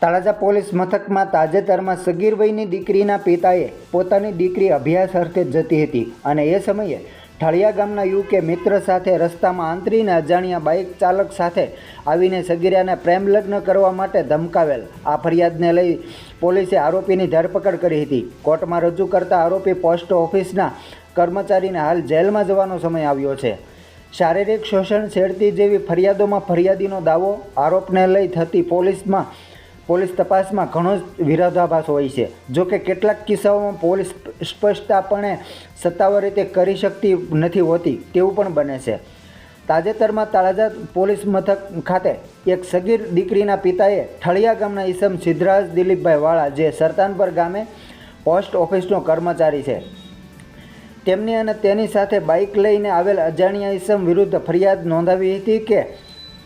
Talaja police મથકમાં તાજેતરમાં સગીર દીકરીના પિતાએ પોતાની દીકરી અભ્યાસ અર્થે જતી હતી અને એ સમયે ઠળિયા ગામના યુવકે મિત્ર સાથે રસ્તામાં આંતરીને અજાણ્યા બાઇક ચાલક સાથે આવીને સગીરાને પ્રેમ લગ્ન કરવા માટે ધમકાવેલ. આ ફરિયાદને લઈ પોલીસે આરોપીની ધરપકડ કરી હતી. કોર્ટમાં રજૂ કરતા આરોપી પોસ્ટ ઓફિસના કર્મચારીને હાલ જેલમાં જવાનો સમય આવ્યો છે. શારીરિક શોષણ છેડતી જેવી ફરિયાદોમાં ફરિયાદીનો દાવો, આરોપને લઈ થતી પોલીસમાં પોલીસ તપાસમાં ઘણો જ વિરોધાભાસ હોય છે. જો કે કેટલાક કિસ્સાઓમાં પોલીસ સ્પષ્ટતાપણે સત્તાવાર રીતે કરી શકતી નથી હોતી, તેવું પણ બને છે. તાજેતરમાં તળાજા પોલીસ મથક ખાતે એક સગીર દીકરીના પિતાએ ઠળિયા ગામના ઈસમ સિદ્ધરાજ દિલીપભાઈ વાળા, જે સરતાનપર ગામે પોસ્ટ ઓફિસનો કર્મચારી છે. તેમની અને તેની સાથે બાઇક લઈને આવેલ અજાણ્યા ઈસમ વિરુદ્ધ ફરિયાદ નોંધાવી હતી કે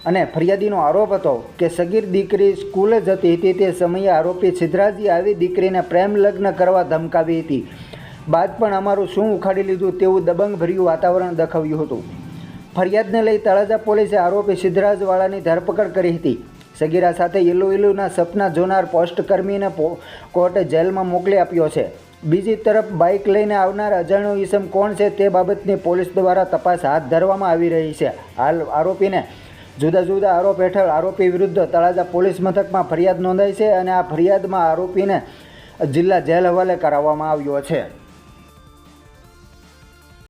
અને ફરિયાદીનો આરોપ હતો કે સગીર દીકરી સ્કૂલે જતી હતી તે સમયે આરોપી સિદ્ધરાજી આવી દીકરીને પ્રેમ લગ્ન કરવા ધમકાવી હતી. બાદ પણ અમારું શું ઉખાડી લીધું તેવું દબંગભર્યું વાતાવરણ દખવ્યું હતું. ફરિયાદને લઈ તળાજા પોલીસે આરોપી સિદ્ધરાજવાળાની ધરપકડ કરી હતી. સગીરા સાથે ઇલુ ઇલુના સપના જોનાર પોસ્ટકર્મીને કર્મીને કોર્ટે જેલમાં મોકલી આપ્યો છે. બીજી તરફ બાઇક લઈને આવનાર અજાણ્યો ઈસમ કોણ છે તે બાબતની પોલીસ દ્વારા તપાસ હાથ ધરવામાં આવી રહી છે. હાલ આરોપીને જુદા જુદા આરોપ હેઠળ આરોપી વિરુદ્ધ તળાજા પોલીસ મથકમાં ફરિયાદ નોંધાઈ છે અને આ ફરિયાદમાં આરોપીને જિલ્લા જેલ હવાલે કરાવવામાં આવ્યો છે.